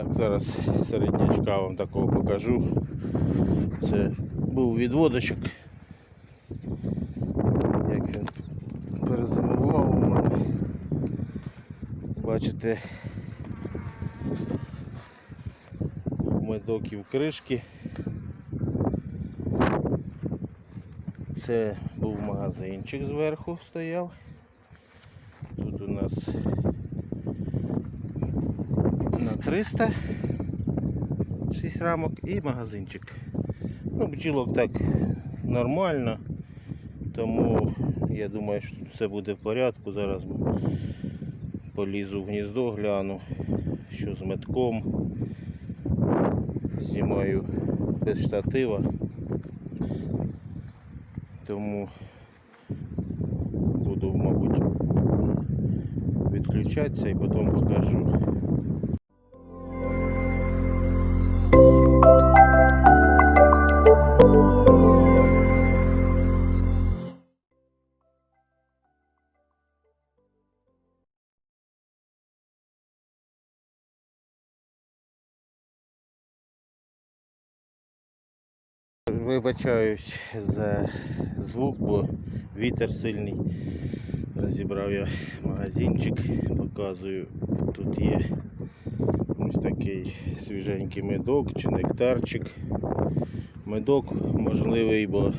Так, зараз середнячка вам такого покажу. Це був відводочок. Як він перезимував у мене. Бачите, медоків кришки. Це був магазинчик зверху стояв. Тут у нас на 300 6 рамок і магазинчик. Ну, бджілок так нормально, тому я думаю, що все буде в порядку. Зараз полізу в гніздо, гляну, що з метком. Знімаю без штатива. Тому буду, мабуть, відключатися і потім покажу. Вибачаюсь за звук, бо вітер сильний. Розібрав я магазинчик, показую. Тут є ось такий свіженький медок чи нектарчик. Медок можливий, бо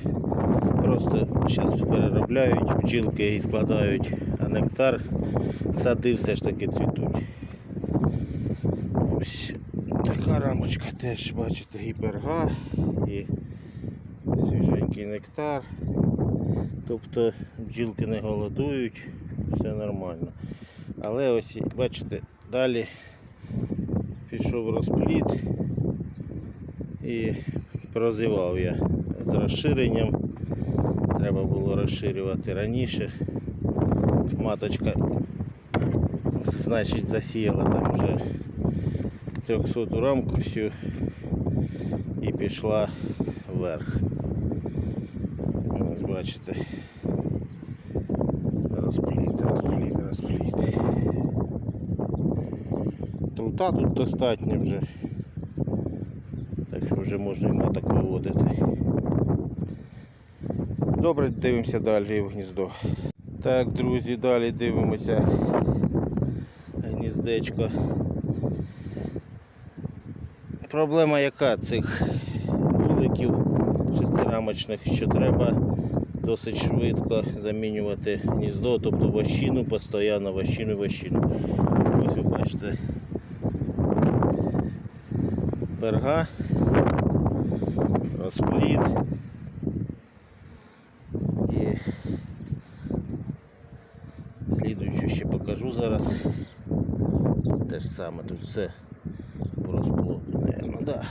просто зараз переробляють бджілки і складають, а нектар сади все ж таки цвітуть. Ось така рамочка теж, бачите, гіперга і свіженький нектар. Тобто бджілки не голодують, все нормально. Але ось бачите, далі пішов розпліт і прозивав я з розширенням. Треба було розширювати раніше. Маточка значить засіяла там вже 300 рамку всю і пішла вверх. Ось бачите. Розпліт, розпліт, розпліт. Трута тут достатньо вже. Так що вже можна і маток виводити. Добре, дивимося далі в гніздо. Так, друзі, далі дивимося гніздечко. Проблема яка цих вуликів шестирамочних, що треба досить швидко замінювати гніздо, тобто вощину, постійно вощину, вощину. Ось ви бачите берга, розпліт і слідуючу ще покажу зараз. Те ж саме, тут все по розплоду, наверное, да.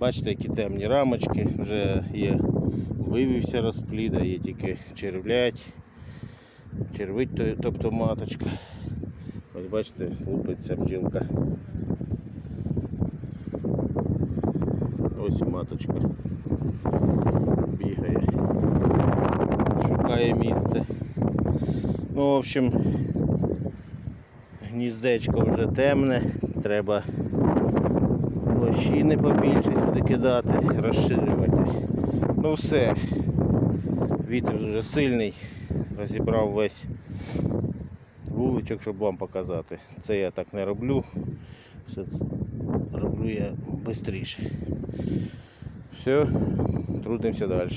Бачите, які темні рамочки, вже є вивівся розплід, а є тільки червлять, червить, тобто маточка. Ось бачите, лупиться бджілка. Ось маточка бігає, шукає місце. Ну, в общем, гніздечко вже темне, треба лощини побільше сюди кидати, розширювати. Ну все, вітер дуже сильний, розібрав весь вуличок, щоб вам показати. Це я так не роблю. Все роблю я швидше. Все, трудимося далі.